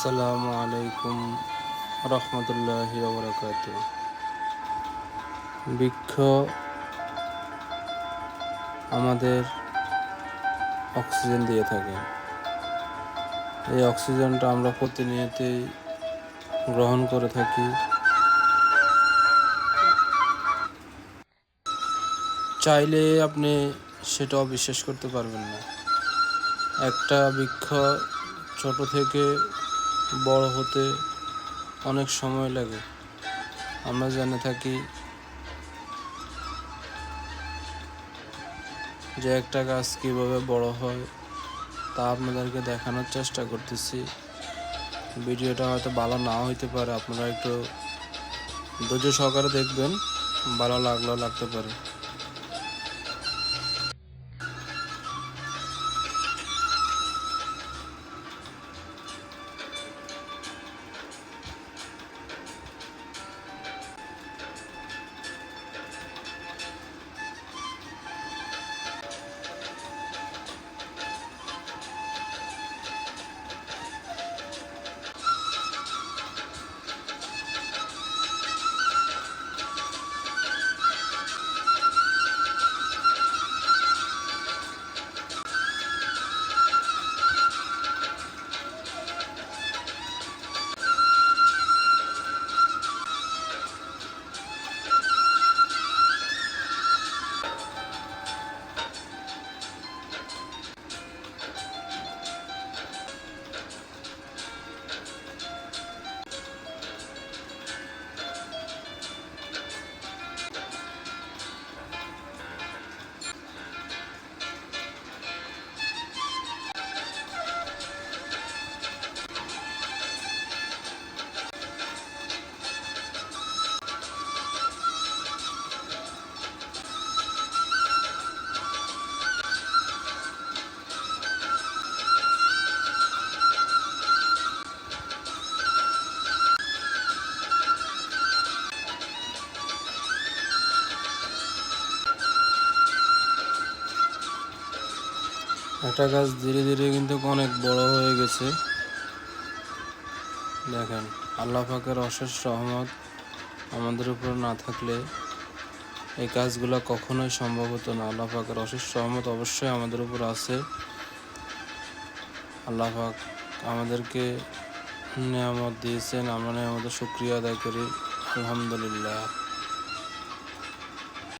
আসসালামু আলাইকুম রহমতুল্লাহি বরকাত বৃক্ষ আমাদের অক্সিজেন দিয়ে থাকে। এই অক্সিজেনটা আমরা প্রতিনিয়তই গ্রহণ করে থাকি। চাইলে আপনি সেটাও বিশ্বাস করতে পারবেন না। একটা বৃক্ষ ছোট থেকে বড় হতে অনেক সময় লাগে। আমরা জেনে থাকি যে একটা গাছ কীভাবে বড় হয় তা আপনাদেরকে দেখানোর চেষ্টা করতেছি। ভিডিওটা হয়তো ভালো না হইতে পারে, আপনারা একটু ধৈর্য সহকারে দেখবেন, ভালো লাগলেও লাগতে পারে। একটা গাছ ধীরে ধীরে কিন্তু অনেক বড় হয়ে গেছে। দেখেন, আল্লাহ পাকের অশেষ রহমত আমাদের উপর না থাকলে এই কাজগুলো কখনোই সম্ভব হতো না। আল্লাহ পাকের অশেষ রহমত অবশ্যই আমাদের উপর আছে। আল্লাহ পাক আমাদেরকে নিয়ামত দিয়েছেন। আমরা নিয়ামতের শুক্রিয়া আদায় করি। আলহামদুলিল্লাহ।